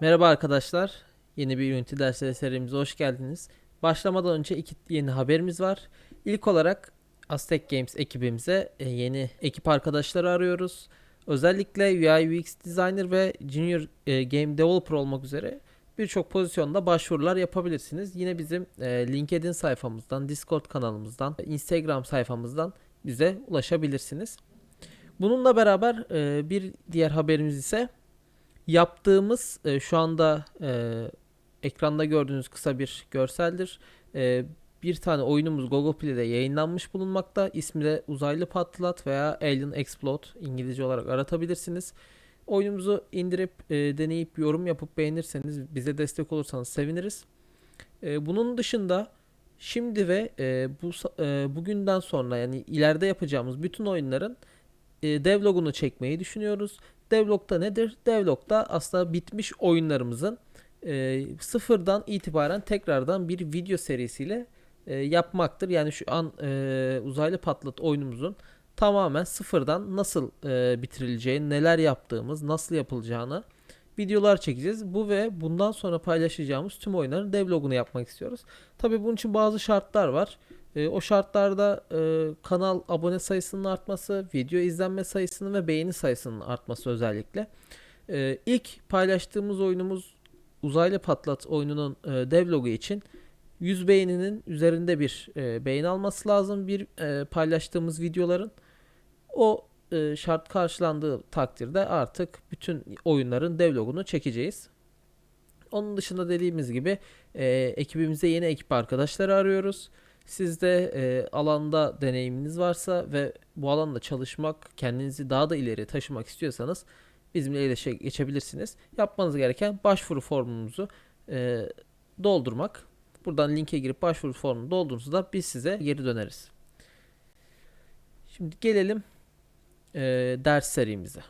Merhaba arkadaşlar. Yeni bir Unity dersleri serimize hoş geldiniz. Başlamadan önce iki yeni haberimiz var. İlk olarak Aztec Games ekibimize e, yeni ekip arkadaşları arıyoruz. Özellikle UI UX Designer ve Junior e, Game Developer olmak üzere birçok pozisyonda başvurular yapabilirsiniz. Yine bizim e, LinkedIn sayfamızdan, Discord kanalımızdan, Instagram sayfamızdan bize ulaşabilirsiniz. Bununla beraber bir diğer haberimiz ise yaptığımız e, şu anda e, ekranda gördüğünüz kısa bir görseldir. E, bir tane oyunumuz Google Play'de yayınlanmış bulunmakta. İsmi de Uzaylı Patlat veya Alien Explode İngilizce olarak aratabilirsiniz. Oyunumuzu indirip e, deneyip yorum yapıp beğenirseniz bize destek olursanız seviniriz. E, bunun dışında şimdi ve e, bu e, bugünden sonra yani ileride yapacağımız bütün oyunların e, devlogunu çekmeyi düşünüyoruz. Devlog'da nedir? Devlog'da aslında bitmiş oyunlarımızın e, sıfırdan itibaren tekrardan bir video serisiyle e, yapmaktır. Yani şu an e, uzaylı patlat oyunumuzun tamamen sıfırdan nasıl e, bitirileceğini, neler yaptığımız, nasıl yapılacağını videolar çekeceğiz. Bu ve bundan sonra paylaşacağımız tüm oyunların devlogunu yapmak istiyoruz. Tabii bunun için bazı şartlar var. E, o şartlarda e, kanal abone sayısının artması, video izlenme sayısının ve beğeni sayısının artması özellikle. E, ilk paylaştığımız oyunumuz Uzaylı Patlat oyununun e, devlogu için 100 beğeninin üzerinde bir e, beğeni alması lazım bir e, paylaştığımız videoların. O e, şart karşılandığı takdirde artık bütün oyunların devlogunu çekeceğiz. Onun dışında dediğimiz gibi e, ekibimize yeni ekip arkadaşları arıyoruz. Siz de e, alanda deneyiminiz varsa ve bu alanda çalışmak, kendinizi daha da ileri taşımak istiyorsanız bizimle iletişime geçebilirsiniz. Yapmanız gereken başvuru formumuzu e, doldurmak. Buradan linke girip başvuru formunu doldurduğunuzda biz size geri döneriz. Şimdi gelelim e, ders serimize.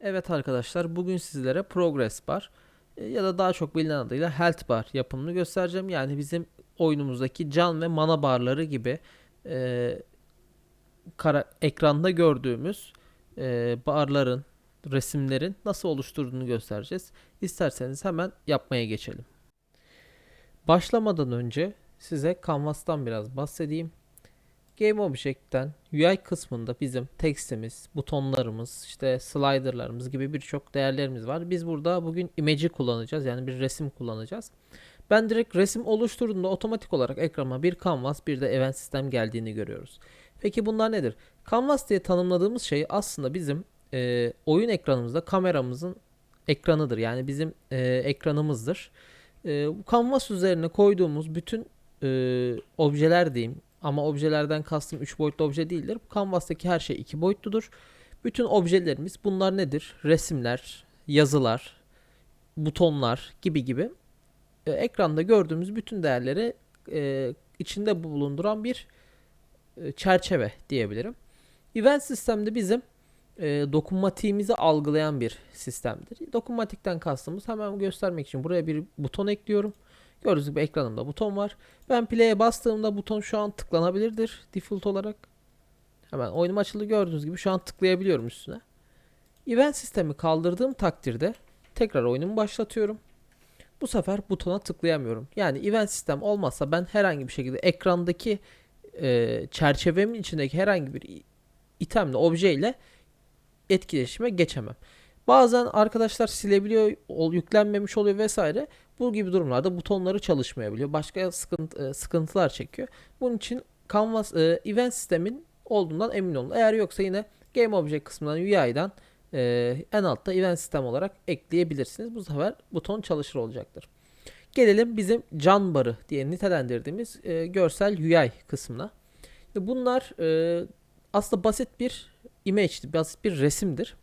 Evet arkadaşlar bugün sizlere Progress Bar e, ya da daha çok bilinen adıyla Health Bar yapımını göstereceğim. Yani bizim oyunumuzdaki can ve mana barları gibi e, kara, ekranda gördüğümüz e, barların, resimlerin nasıl oluşturduğunu göstereceğiz. İsterseniz hemen yapmaya geçelim. Başlamadan önce size Canvas'tan biraz bahsedeyim. Game Object'ten UI kısmında bizim tekstimiz, butonlarımız, işte slider'larımız gibi birçok değerlerimiz var. Biz burada bugün image'i kullanacağız. Yani bir resim kullanacağız. Ben direkt resim oluşturduğumda otomatik olarak ekrana bir canvas bir de event sistem geldiğini görüyoruz. Peki bunlar nedir? Canvas diye tanımladığımız şey aslında bizim e, oyun ekranımızda kameramızın ekranıdır. Yani bizim e, ekranımızdır. E, canvas üzerine koyduğumuz bütün e, objeler diyeyim ama objelerden kastım 3 boyutlu obje değildir. Canvas'taki her şey 2 boyutludur. Bütün objelerimiz bunlar nedir? Resimler, yazılar, butonlar gibi gibi e, ekranda gördüğümüz bütün değerleri e, içinde bulunduran bir e, çerçeve diyebilirim. Event sistemde bizim e, dokunmatiğimizi algılayan bir sistemdir. Dokunmatikten kastımız hemen göstermek için buraya bir buton ekliyorum. Gördüğünüz gibi ekranımda buton var. Ben play'e bastığımda buton şu an tıklanabilirdir default olarak. Hemen oyunum açıldı gördüğünüz gibi şu an tıklayabiliyorum üstüne. Event sistemi kaldırdığım takdirde tekrar oyunumu başlatıyorum. Bu sefer butona tıklayamıyorum. Yani event sistem olmazsa ben herhangi bir şekilde ekrandaki e, çerçevemin içindeki herhangi bir itemle, objeyle etkileşime geçemem. Bazen arkadaşlar silebiliyor, yüklenmemiş oluyor vesaire. Bu gibi durumlarda butonları çalışmayabiliyor. Başka sıkıntı, e, sıkıntılar çekiyor. Bunun için Canvas e, event sistemin olduğundan emin olun. Eğer yoksa yine Game Object kısmından UI'dan e, en altta event sistem olarak ekleyebilirsiniz. Bu sefer buton çalışır olacaktır. Gelelim bizim can barı diye nitelendirdiğimiz e, görsel UI kısmına. Bunlar e, aslında basit bir image'dir, basit bir resimdir.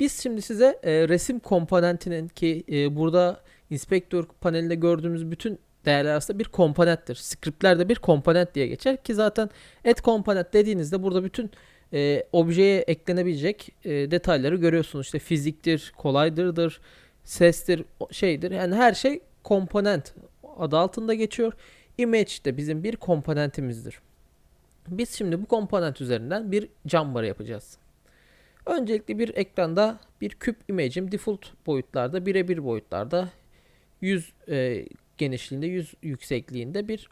Biz şimdi size e, resim komponentinin ki e, burada inspektör panelinde gördüğümüz bütün değerler aslında bir komponenttir. Scriptler de bir komponent diye geçer ki zaten et komponent dediğinizde burada bütün e, objeye eklenebilecek e, detayları görüyorsunuz. İşte fiziktir, kolaydırdır, sestir, şeydir. Yani her şey komponent adı altında geçiyor. Image de bizim bir komponentimizdir. Biz şimdi bu komponent üzerinden bir cam barı yapacağız. Öncelikle bir ekranda bir küp image'im default boyutlarda birebir boyutlarda 100 e, genişliğinde 100 yüksekliğinde bir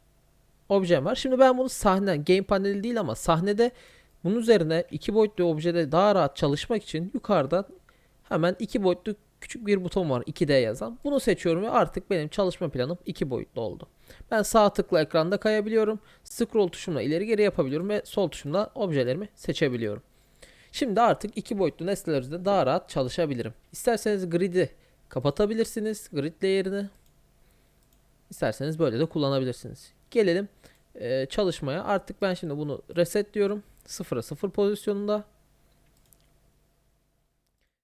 objem var. Şimdi ben bunu sahne game paneli değil ama sahnede bunun üzerine iki boyutlu objede daha rahat çalışmak için yukarıdan hemen iki boyutlu küçük bir buton var 2D yazan. Bunu seçiyorum ve artık benim çalışma planım iki boyutlu oldu. Ben sağ tıkla ekranda kayabiliyorum. Scroll tuşumla ileri geri yapabiliyorum ve sol tuşumla objelerimi seçebiliyorum. Şimdi artık iki boyutlu nesneler üzerinde daha rahat çalışabilirim. İsterseniz grid'i kapatabilirsiniz. Grid layerini. İsterseniz böyle de kullanabilirsiniz. Gelelim çalışmaya. Artık ben şimdi bunu resetliyorum. 0'a 0 pozisyonunda.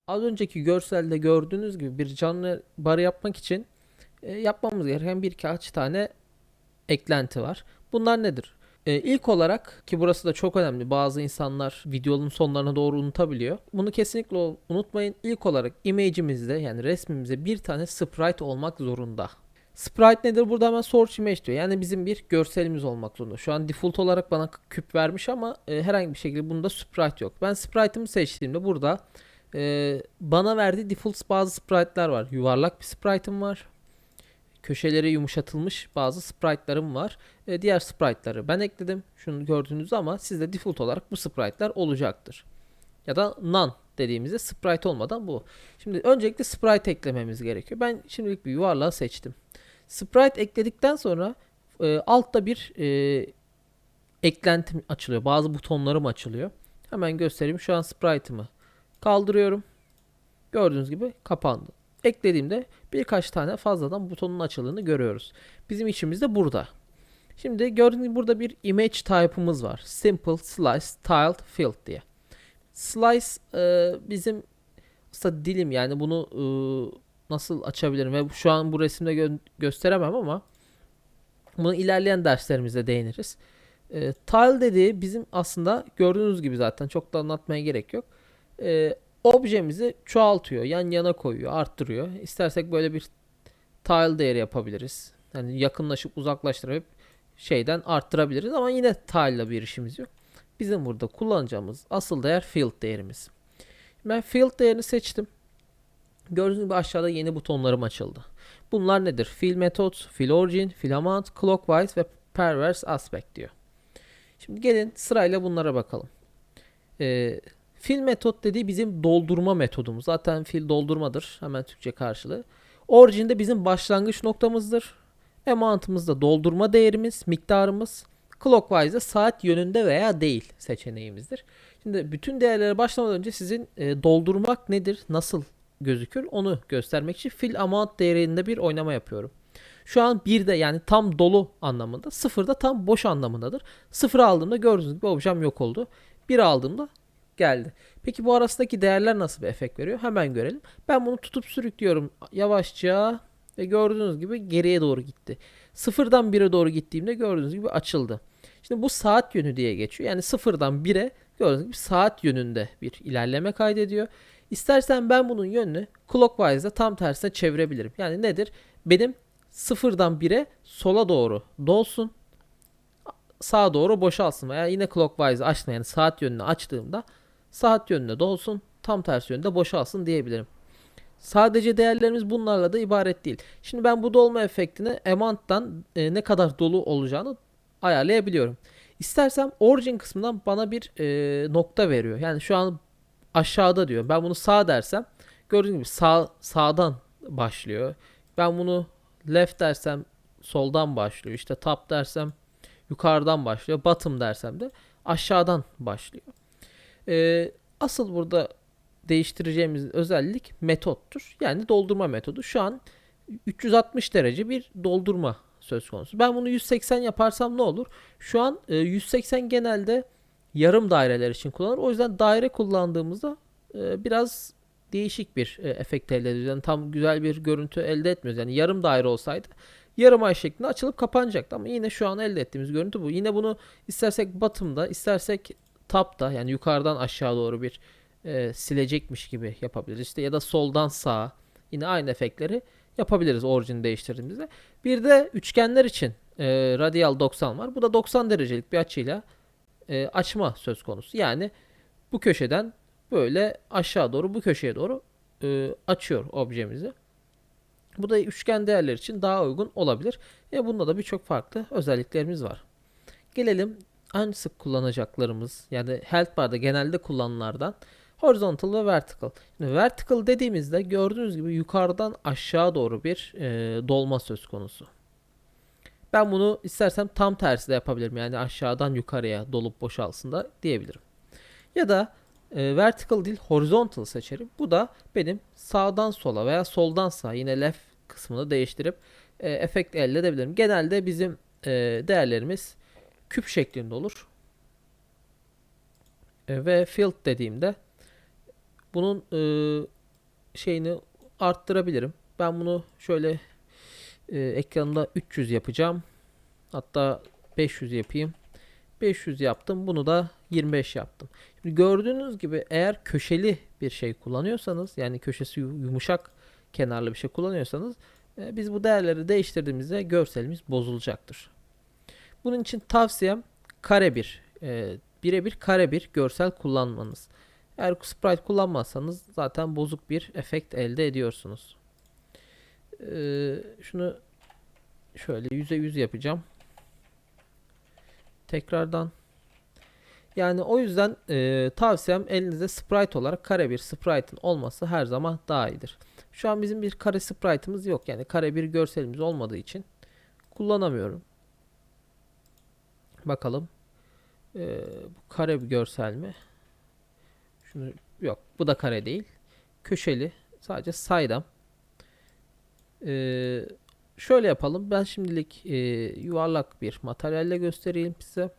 Az önceki görselde gördüğünüz gibi bir canlı bar yapmak için e, yapmamız gereken bir kaç tane eklenti var. Bunlar nedir? E, ilk olarak ki burası da çok önemli bazı insanlar videonun sonlarına doğru unutabiliyor. Bunu kesinlikle unutmayın. İlk olarak image'imizde yani resmimize bir tane sprite olmak zorunda. Sprite nedir? Burada hemen source image diyor. Yani bizim bir görselimiz olmak zorunda. Şu an default olarak bana küp vermiş ama e, herhangi bir şekilde bunda sprite yok. Ben sprite'ımı seçtiğimde burada e, bana verdiği default bazı sprite'lar var. Yuvarlak bir sprite'ım var. Köşeleri yumuşatılmış bazı sprite'larım var. E, diğer sprite'ları ben ekledim. Şunu gördüğünüz ama sizde default olarak bu sprite'lar olacaktır. Ya da none dediğimizde sprite olmadan bu. Şimdi öncelikle sprite eklememiz gerekiyor. Ben şimdilik bir yuvarlağı seçtim. Sprite ekledikten sonra e, altta bir e, eklentim açılıyor. Bazı butonlarım açılıyor. Hemen göstereyim. Şu an sprite'ımı kaldırıyorum. Gördüğünüz gibi kapandı. Eklediğimde birkaç tane fazladan butonun açıldığını görüyoruz. Bizim içimiz de burada. Şimdi gördüğünüz gibi burada bir image type'ımız var. Simple Slice Tiled Field diye. Slice e, bizim dilim yani bunu e, nasıl açabilirim ve şu an bu resimde gö- gösteremem ama bunu ilerleyen derslerimizde değiniriz. E, tile dediği bizim aslında gördüğünüz gibi zaten çok da anlatmaya gerek yok. E, objemizi çoğaltıyor, yan yana koyuyor, arttırıyor. İstersek böyle bir tile değeri yapabiliriz. Yani yakınlaşıp uzaklaştırıp şeyden arttırabiliriz ama yine tile ile bir işimiz yok. Bizim burada kullanacağımız asıl değer field değerimiz. Ben field değerini seçtim. Gördüğünüz gibi aşağıda yeni butonlarım açıldı. Bunlar nedir? Fill methods, fill origin, fill amount, clockwise ve perverse aspect diyor. Şimdi gelin sırayla bunlara bakalım. Ee, fill metot dediği bizim doldurma metodumuz. Zaten fill doldurmadır. Hemen Türkçe karşılığı. Origin de bizim başlangıç noktamızdır. Amount'ımız da doldurma değerimiz, miktarımız. Clockwise de saat yönünde veya değil seçeneğimizdir. Şimdi bütün değerlere başlamadan önce sizin e, doldurmak nedir, nasıl gözükür onu göstermek için fill amount değerinde bir oynama yapıyorum. Şu an bir de yani tam dolu anlamında, sıfırda tam boş anlamındadır. Sıfır aldığımda gördüğünüz gibi objem yok oldu. Bir aldığımda geldi. Peki bu arasındaki değerler nasıl bir efekt veriyor? Hemen görelim. Ben bunu tutup sürüklüyorum yavaşça ve gördüğünüz gibi geriye doğru gitti. Sıfırdan 1'e doğru gittiğimde gördüğünüz gibi açıldı. Şimdi bu saat yönü diye geçiyor. Yani sıfırdan 1'e gördüğünüz gibi saat yönünde bir ilerleme kaydediyor. İstersen ben bunun yönünü clockwise'da tam tersine çevirebilirim. Yani nedir? Benim sıfırdan 1'e sola doğru dolsun. Sağa doğru boşalsın. Veya yine clockwise açtım yani saat yönünü açtığımda saat yönüne dolsun. Tam tersi yönde boşalsın diyebilirim. Sadece değerlerimiz bunlarla da ibaret değil. Şimdi ben bu dolma efektini amount'tan e, ne kadar dolu olacağını ayarlayabiliyorum. İstersem origin kısmından bana bir e, nokta veriyor. Yani şu an aşağıda diyor. Ben bunu sağ dersem gördüğünüz gibi sağ sağdan başlıyor. Ben bunu left dersem soldan başlıyor. İşte top dersem yukarıdan başlıyor. Bottom dersem de aşağıdan başlıyor. Ee, asıl burada değiştireceğimiz özellik metottur. Yani doldurma metodu. Şu an 360 derece bir doldurma söz konusu. Ben bunu 180 yaparsam ne olur? Şu an e, 180 genelde yarım daireler için kullanılır. O yüzden daire kullandığımızda e, biraz değişik bir e, efekt elde ediyoruz. Yani tam güzel bir görüntü elde etmiyoruz. Yani yarım daire olsaydı yarım ay şeklinde açılıp kapanacaktı. Ama yine şu an elde ettiğimiz görüntü bu. Yine bunu istersek bottom'da, istersek top'ta yani yukarıdan aşağı doğru bir e, silecekmiş gibi yapabiliriz. İşte ya da soldan sağa yine aynı efektleri yapabiliriz orijini değiştirdiğimizde. Bir de üçgenler için e, radial 90 var. Bu da 90 derecelik bir açıyla e, açma söz konusu. Yani bu köşeden böyle aşağı doğru bu köşeye doğru e, açıyor objemizi. Bu da üçgen değerler için daha uygun olabilir. Ve bunda da birçok farklı özelliklerimiz var. Gelelim en sık kullanacaklarımız yani health bar'da genelde kullanılardan horizontal ve vertical. Şimdi vertical dediğimizde gördüğünüz gibi yukarıdan aşağı doğru bir e, dolma söz konusu. Ben bunu istersem tam tersi de yapabilirim. Yani aşağıdan yukarıya dolup boşalsın da diyebilirim. Ya da e, vertical değil horizontal seçerim. Bu da benim sağdan sola veya soldan sağa yine left kısmını değiştirip e, efekt elde edebilirim. Genelde bizim e, değerlerimiz küp şeklinde olur. E, ve field dediğimde bunun e, şeyini arttırabilirim. Ben bunu şöyle e, ekranında 300 yapacağım. Hatta 500 yapayım. 500 yaptım. Bunu da 25 yaptım. Şimdi gördüğünüz gibi eğer köşeli bir şey kullanıyorsanız yani köşesi yumuşak kenarlı bir şey kullanıyorsanız e, biz bu değerleri değiştirdiğimizde görselimiz bozulacaktır. Bunun için tavsiyem kare bir e, birebir kare bir görsel kullanmanız. Eğer sprite kullanmazsanız zaten bozuk bir efekt elde ediyorsunuz. Ee, şunu şöyle yüze yüz yapacağım. Tekrardan. Yani o yüzden e, tavsiyem elinizde sprite olarak kare bir sprite'ın olması her zaman daha iyidir. Şu an bizim bir kare sprite'ımız yok. Yani kare bir görselimiz olmadığı için kullanamıyorum. Bakalım. Ee, bu kare bir görsel mi? Şunu yok. Bu da kare değil. Köşeli. Sadece saydam. Ee, şöyle yapalım. Ben şimdilik e, yuvarlak bir materyalle göstereyim size.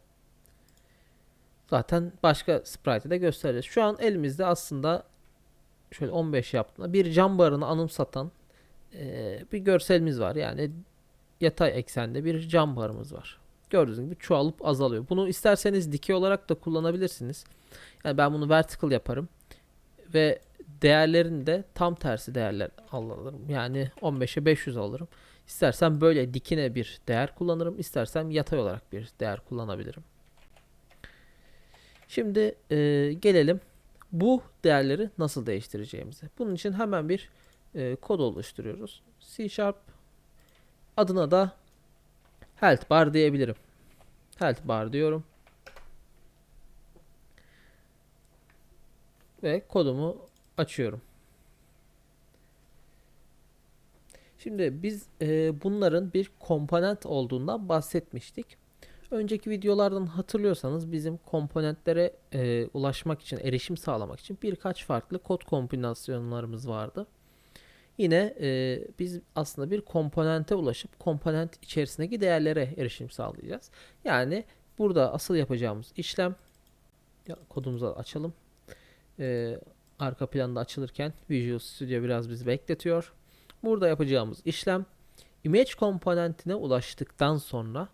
Zaten başka sprite'ı de göstereceğiz. Şu an elimizde aslında şöyle 15 yaptığında bir cam barını anımsatan e, bir görselimiz var. Yani yatay eksende bir cam barımız var. Gördüğünüz gibi çoğalıp azalıyor. Bunu isterseniz dikey olarak da kullanabilirsiniz. Yani ben bunu vertical yaparım. Ve değerlerini de tam tersi değerler alırım. Yani 15'e 500 alırım. İstersem böyle dikine bir değer kullanırım. İstersem yatay olarak bir değer kullanabilirim. Şimdi e, gelelim bu değerleri nasıl değiştireceğimize. Bunun için hemen bir e, kod oluşturuyoruz. C Sharp adına da health bar diyebilirim. Health bar diyorum. Ve kodumu açıyorum. Şimdi biz e, bunların bir komponent olduğundan bahsetmiştik. Önceki videolardan hatırlıyorsanız bizim komponentlere e, ulaşmak için, erişim sağlamak için birkaç farklı kod kombinasyonlarımız vardı. Yine e, biz aslında bir komponente ulaşıp komponent içerisindeki değerlere erişim sağlayacağız. Yani burada asıl yapacağımız işlem ya, kodumuzu açalım. E, arka planda açılırken Visual Studio biraz bizi bekletiyor. Burada yapacağımız işlem image komponentine ulaştıktan sonra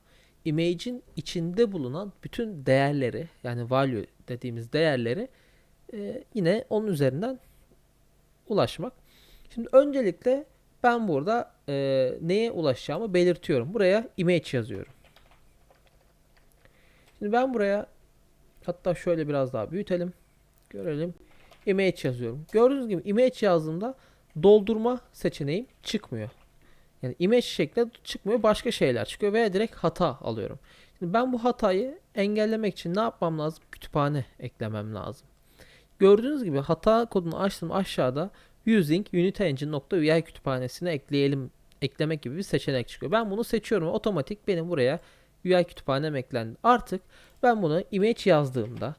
image'in içinde bulunan bütün değerleri yani value dediğimiz değerleri e, yine onun üzerinden ulaşmak. Şimdi öncelikle ben burada e, neye ulaşacağımı belirtiyorum. Buraya image yazıyorum. Şimdi ben buraya hatta şöyle biraz daha büyütelim. Görelim. Image yazıyorum. Gördüğünüz gibi image yazdığımda doldurma seçeneğim çıkmıyor. Yani image şeklinde çıkmıyor. Başka şeyler çıkıyor veya direkt hata alıyorum. Şimdi ben bu hatayı engellemek için ne yapmam lazım? Kütüphane eklemem lazım. Gördüğünüz gibi hata kodunu açtım aşağıda using unitengine.ui kütüphanesine ekleyelim eklemek gibi bir seçenek çıkıyor. Ben bunu seçiyorum. Otomatik benim buraya UI kütüphanem eklendi. Artık ben bunu image yazdığımda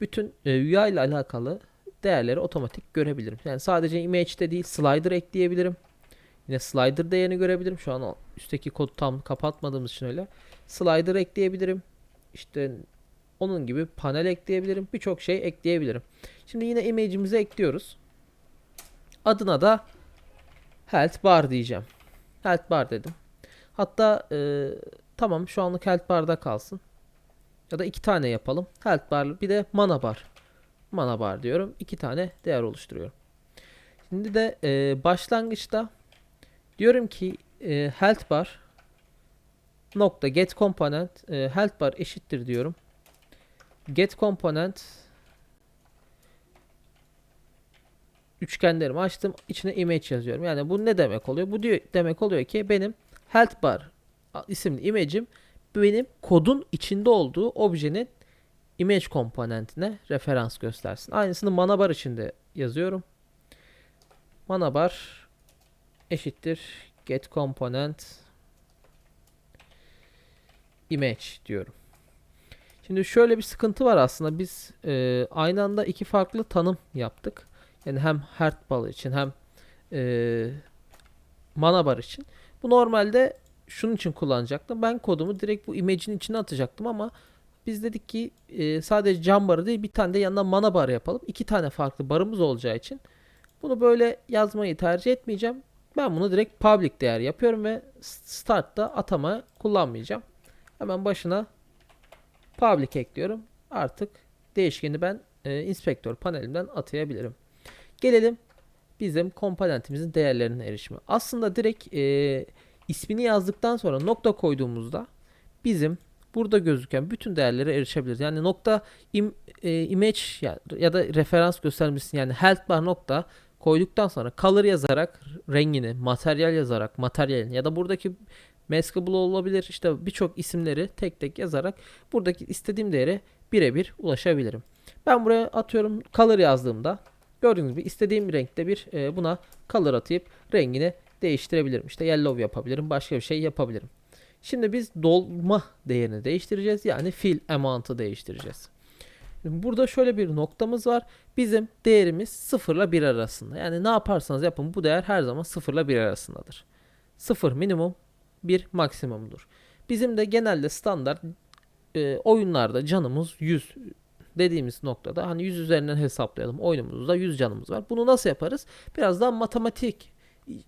bütün e, UI ile alakalı değerleri otomatik görebilirim. Yani sadece image'de değil slider ekleyebilirim. Yine slider değerini görebilirim. Şu an üstteki kodu tam kapatmadığımız için öyle. Slider ekleyebilirim. İşte onun gibi panel ekleyebilirim. Birçok şey ekleyebilirim. Şimdi yine image'imizi ekliyoruz. Adına da health bar diyeceğim. Health bar dedim. Hatta e, tamam şu anlık health barda kalsın. Ya da iki tane yapalım. Health bar bir de mana bar. Mana bar diyorum. İki tane değer oluşturuyorum. Şimdi de e, başlangıçta diyorum ki e, health bar nokta get component e, health bar eşittir diyorum. Get component üçgenlerimi açtım. içine image yazıyorum. Yani bu ne demek oluyor? Bu diyor demek oluyor ki benim health bar isimli image'im benim kodun içinde olduğu objenin image komponentine referans göstersin. Aynısını mana bar içinde yazıyorum. Mana bar eşittir get component image diyorum. Şimdi şöyle bir sıkıntı var aslında. Biz e, aynı anda iki farklı tanım yaptık. Yani hem heart ball için hem e, mana bar için. Bu normalde şunun için kullanacaktım. Ben kodumu direkt bu image'in içine atacaktım ama biz dedik ki e, sadece cam barı değil bir tane de yanına mana bar yapalım. İki tane farklı barımız olacağı için bunu böyle yazmayı tercih etmeyeceğim. Ben bunu direkt public değer yapıyorum ve start'ta atama kullanmayacağım. Hemen başına public ekliyorum. Artık değişkeni ben e, inspektör panelimden atayabilirim. Gelelim bizim komponentimizin değerlerine erişimi. Aslında direkt e, ismini yazdıktan sonra nokta koyduğumuzda bizim burada gözüken bütün değerlere erişebiliriz. Yani nokta im, e, image ya, ya da referans göstermesi yani health bar nokta koyduktan sonra color yazarak rengini, materyal yazarak materyalini ya da buradaki maskable olabilir işte birçok isimleri tek tek yazarak buradaki istediğim değere birebir ulaşabilirim. Ben buraya atıyorum color yazdığımda gördüğünüz gibi istediğim renkte bir e, buna color atayıp rengini değiştirebilirim. İşte yellow yapabilirim, başka bir şey yapabilirim. Şimdi biz dolma değerini değiştireceğiz. Yani fill amount'ı değiştireceğiz. Burada şöyle bir noktamız var. Bizim değerimiz 0 ile 1 arasında. Yani ne yaparsanız yapın bu değer her zaman 0 ile 1 arasındadır. 0 minimum, 1 maksimumdur. Bizim de genelde standart e, oyunlarda canımız 100 dediğimiz noktada hani 100 üzerinden hesaplayalım. Oyunumuzda 100 canımız var. Bunu nasıl yaparız? Biraz daha matematik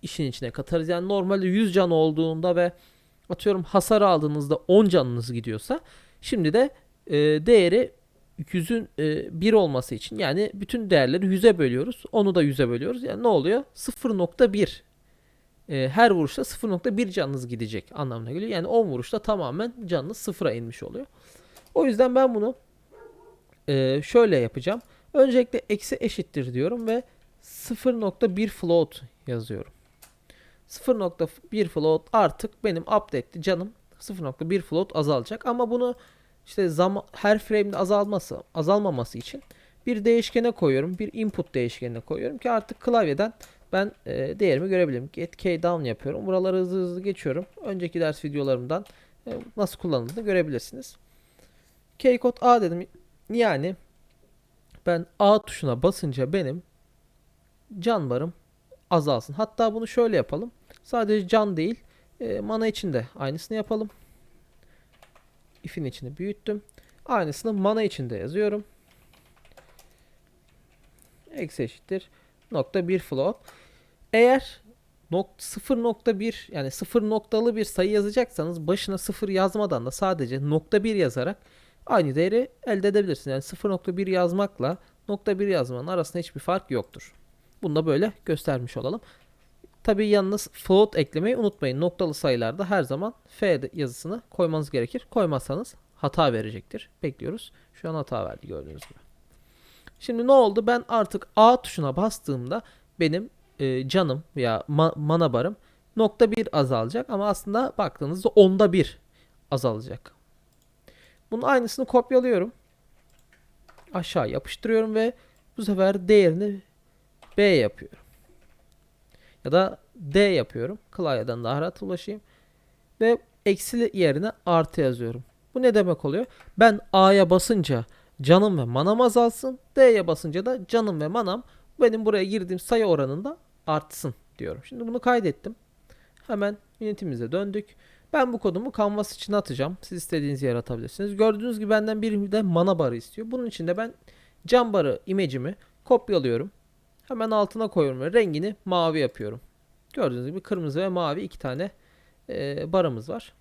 işin içine katarız. Yani normalde 100 can olduğunda ve atıyorum hasar aldığınızda 10 canınız gidiyorsa şimdi de e, değeri 100'ün e, 1 olması için yani bütün değerleri 100'e bölüyoruz. Onu da 100'e bölüyoruz. Yani ne oluyor? 0.1 e, her vuruşta 0.1 canınız gidecek anlamına geliyor. Yani 10 vuruşta tamamen canınız sıfıra inmiş oluyor. O yüzden ben bunu e, şöyle yapacağım. Öncelikle eksi eşittir diyorum ve 0.1 float yazıyorum. 0.1 float artık benim update'li canım 0.1 float azalacak ama bunu işte zaman her frame'de azalması azalmaması için bir değişkene koyuyorum. Bir input değişkenine koyuyorum ki artık klavyeden ben e, değerimi görebilirim. Get key down yapıyorum. Buraları hızlı hızlı geçiyorum. Önceki ders videolarımdan e, nasıl kullanıldığını görebilirsiniz. Keycode A dedim. Yani ben A tuşuna basınca benim can barım azalsın. Hatta bunu şöyle yapalım. Sadece can değil e, mana için de aynısını yapalım. If'in içini büyüttüm. Aynısını mana için de yazıyorum. Eksi eşittir. Nokta 1 float. Eğer 0.1 yani 0 noktalı bir sayı yazacaksanız başına 0 yazmadan da sadece nokta 1 yazarak aynı değeri elde edebilirsiniz. Yani 0.1 yazmakla nokta 1 yazmanın arasında hiçbir fark yoktur. Bunu da böyle göstermiş olalım. Tabi yalnız float eklemeyi unutmayın. Noktalı sayılarda her zaman f yazısını koymanız gerekir. Koymazsanız hata verecektir. Bekliyoruz. Şu an hata verdi gördüğünüz gibi. Şimdi ne oldu? Ben artık A tuşuna bastığımda benim e, canım veya ma mana barım nokta bir azalacak ama aslında baktığınızda onda bir azalacak. Bunun aynısını kopyalıyorum. Aşağı yapıştırıyorum ve bu sefer değerini B yapıyorum. Ya da D yapıyorum. Klavyeden daha rahat ulaşayım. Ve eksi yerine artı yazıyorum. Bu ne demek oluyor? Ben A'ya basınca canım ve manam azalsın. D'ye basınca da canım ve manam benim buraya girdiğim sayı oranında artsın diyorum. Şimdi bunu kaydettim. Hemen Unity'mize döndük. Ben bu kodumu Canvas için atacağım. Siz istediğiniz yere atabilirsiniz. Gördüğünüz gibi benden bir de mana barı istiyor. Bunun için de ben cam barı imajimi kopyalıyorum. Hemen altına koyuyorum ve rengini mavi yapıyorum. Gördüğünüz gibi kırmızı ve mavi iki tane e, barımız var.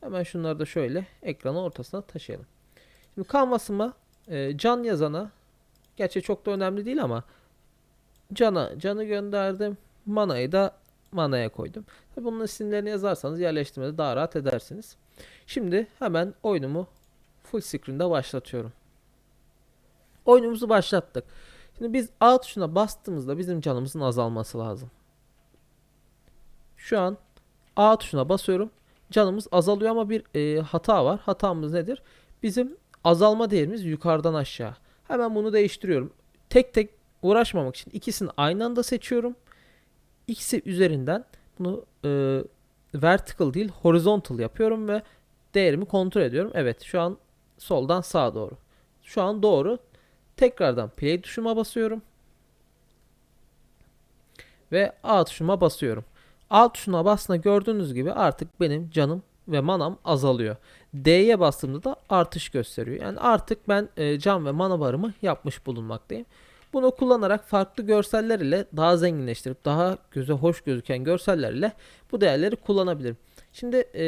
Hemen şunları da şöyle ekranın ortasına taşıyalım. Şimdi canvas'ıma e, can yazana gerçi çok da önemli değil ama cana canı gönderdim. Mana'yı da mana'ya koydum. Tabi bunun isimlerini yazarsanız yerleştirmede daha rahat edersiniz. Şimdi hemen oyunumu full screen'de başlatıyorum. Oyunumuzu başlattık. Şimdi biz A tuşuna bastığımızda bizim canımızın azalması lazım. Şu an A tuşuna basıyorum. Canımız azalıyor ama bir e, hata var. Hatamız nedir? Bizim azalma değerimiz yukarıdan aşağı. Hemen bunu değiştiriyorum. Tek tek uğraşmamak için ikisini aynı anda seçiyorum. İkisi üzerinden bunu e, vertical değil horizontal yapıyorum ve değerimi kontrol ediyorum. Evet şu an soldan sağa doğru. Şu an doğru. Tekrardan play tuşuma basıyorum. Ve A tuşuma basıyorum. A tuşuna bastığında gördüğünüz gibi artık benim canım ve manam azalıyor. D'ye bastığımda da artış gösteriyor. Yani artık ben e, can ve mana barımı yapmış bulunmaktayım. Bunu kullanarak farklı görseller ile daha zenginleştirip daha göze hoş gözüken görseller ile bu değerleri kullanabilirim. Şimdi e,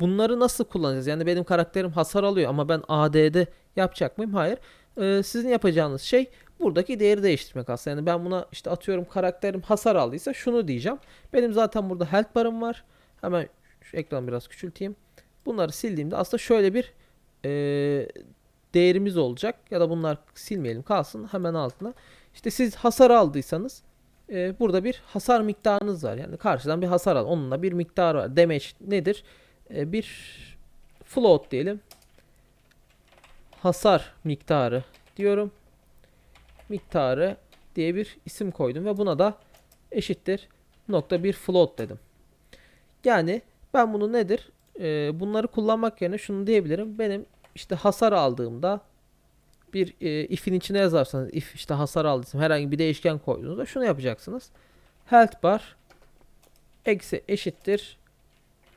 bunları nasıl kullanacağız? Yani benim karakterim hasar alıyor ama ben AD'de yapacak mıyım? Hayır. E, sizin yapacağınız şey buradaki değeri değiştirmek aslında. Yani ben buna işte atıyorum karakterim hasar aldıysa şunu diyeceğim. Benim zaten burada health barım var. Hemen şu ekranı biraz küçülteyim. Bunları sildiğimde aslında şöyle bir e, değerimiz olacak. Ya da bunlar silmeyelim kalsın hemen altına. İşte siz hasar aldıysanız e, burada bir hasar miktarınız var. Yani karşıdan bir hasar al. Onunla bir miktar var. Damage nedir? E, bir float diyelim. Hasar miktarı diyorum. Miktarı diye bir isim koydum ve buna da eşittir nokta bir float dedim. Yani ben bunu nedir? E, bunları kullanmak yerine şunu diyebilirim. Benim işte hasar aldığımda bir e, if'in içine yazarsanız if işte hasar aldıysam herhangi bir değişken koyduğunuzda şunu yapacaksınız. Health bar eksi eşittir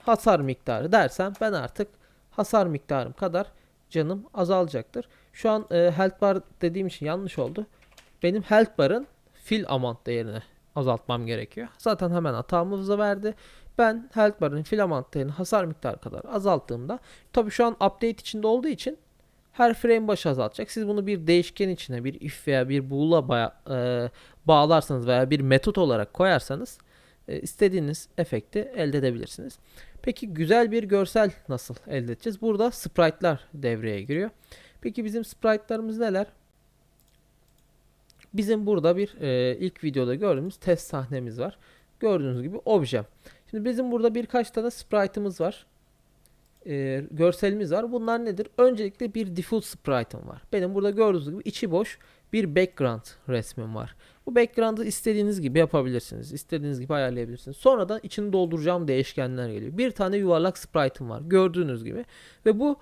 hasar miktarı dersem ben artık hasar miktarım kadar canım azalacaktır. Şu an e, health bar dediğim için yanlış oldu. Benim health bar'ın fill amount değerini azaltmam gerekiyor. Zaten hemen hatamızı verdi. Ben health bar'ın filament değerini hasar miktarı kadar azalttığımda tabi şu an update içinde olduğu için her frame başı azaltacak. Siz bunu bir değişken içine bir if veya bir bool'a baya, e, bağlarsanız veya bir metot olarak koyarsanız e, istediğiniz efekti elde edebilirsiniz. Peki güzel bir görsel nasıl elde edeceğiz? Burada sprite'lar devreye giriyor. Peki bizim sprite'larımız neler? Bizim burada bir e, ilk videoda gördüğümüz test sahnemiz var. Gördüğünüz gibi obje. Şimdi bizim burada birkaç tane sprite'ımız var. E, görselimiz var. Bunlar nedir? Öncelikle bir default sprite'ım var. Benim burada gördüğünüz gibi içi boş bir background resmim var. Bu background'ı istediğiniz gibi yapabilirsiniz. İstediğiniz gibi ayarlayabilirsiniz. Sonradan içini dolduracağım değişkenler geliyor. Bir tane yuvarlak sprite'ım var. Gördüğünüz gibi. Ve bu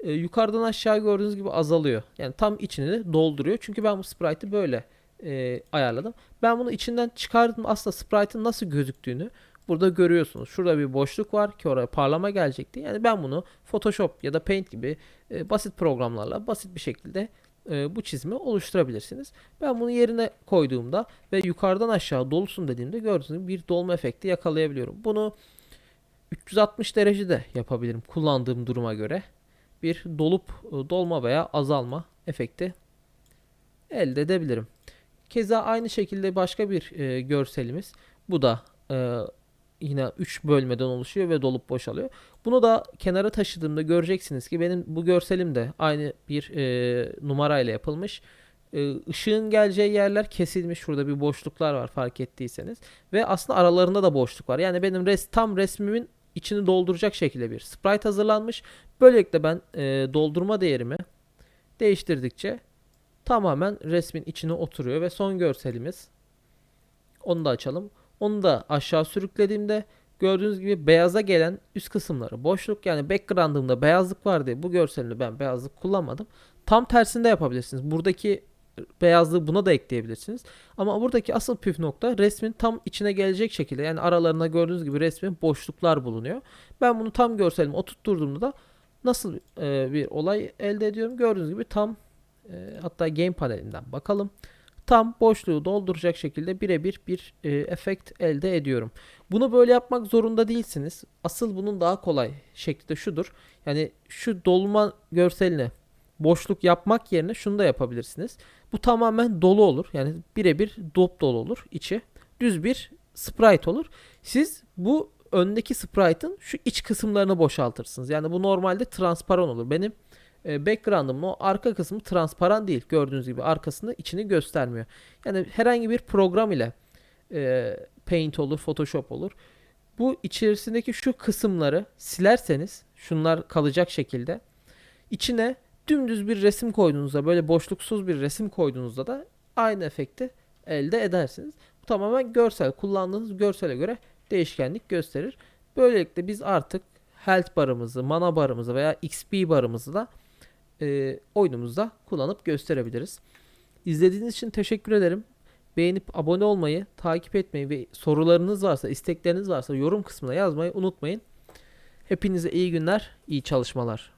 e, yukarıdan aşağı gördüğünüz gibi azalıyor. Yani tam içini dolduruyor. Çünkü ben bu sprite'ı böyle e, ayarladım. Ben bunu içinden çıkardım. Aslında sprite'ın nasıl gözüktüğünü burada görüyorsunuz. Şurada bir boşluk var ki oraya parlama gelecekti. Yani ben bunu Photoshop ya da Paint gibi e, basit programlarla basit bir şekilde e, bu çizimi oluşturabilirsiniz. Ben bunu yerine koyduğumda ve yukarıdan aşağı dolusun dediğimde gördüğünüz gibi bir dolma efekti yakalayabiliyorum. Bunu 360 derecede yapabilirim kullandığım duruma göre. Bir dolup e, dolma veya azalma efekti elde edebilirim. Keza aynı şekilde başka bir e, görselimiz. Bu da e, yine 3 bölmeden oluşuyor ve dolup boşalıyor. Bunu da kenara taşıdığımda göreceksiniz ki benim bu görselim de aynı bir e, numarayla yapılmış. E, ışığın geleceği yerler kesilmiş. Şurada bir boşluklar var fark ettiyseniz. Ve aslında aralarında da boşluk var. Yani benim res tam resmimin içini dolduracak şekilde bir sprite hazırlanmış. Böylelikle ben e, doldurma değerimi değiştirdikçe tamamen resmin içine oturuyor ve son görselimiz onu da açalım. Onu da aşağı sürüklediğimde gördüğünüz gibi beyaza gelen üst kısımları boşluk yani background'ımda beyazlık var diye bu görselimde ben beyazlık kullanmadım. Tam tersinde yapabilirsiniz. Buradaki beyazlığı buna da ekleyebilirsiniz. Ama buradaki asıl püf nokta resmin tam içine gelecek şekilde yani aralarında gördüğünüz gibi resmin boşluklar bulunuyor. Ben bunu tam görselime oturtturduğumda da nasıl e, bir olay elde ediyorum? Gördüğünüz gibi tam e, hatta game panelinden bakalım tam boşluğu dolduracak şekilde birebir bir e, efekt elde ediyorum. Bunu böyle yapmak zorunda değilsiniz. Asıl bunun daha kolay şekli de şudur. Yani şu dolma görseline boşluk yapmak yerine şunu da yapabilirsiniz. Bu tamamen dolu olur. Yani birebir dop dolu olur içi. Düz bir sprite olur. Siz bu öndeki sprite'ın şu iç kısımlarını boşaltırsınız. Yani bu normalde transparan olur. Benim e, o arka kısmı transparan değil. Gördüğünüz gibi arkasında içini göstermiyor. Yani herhangi bir program ile e, Paint olur, Photoshop olur. Bu içerisindeki şu kısımları silerseniz şunlar kalacak şekilde içine dümdüz bir resim koyduğunuzda böyle boşluksuz bir resim koyduğunuzda da aynı efekti elde edersiniz. Bu tamamen görsel. Kullandığınız görsele göre değişkenlik gösterir. Böylelikle biz artık health barımızı, mana barımızı veya XP barımızı da e, oyunumuzda kullanıp gösterebiliriz. İzlediğiniz için teşekkür ederim. Beğenip abone olmayı, takip etmeyi ve sorularınız varsa, istekleriniz varsa yorum kısmına yazmayı unutmayın. Hepinize iyi günler, iyi çalışmalar.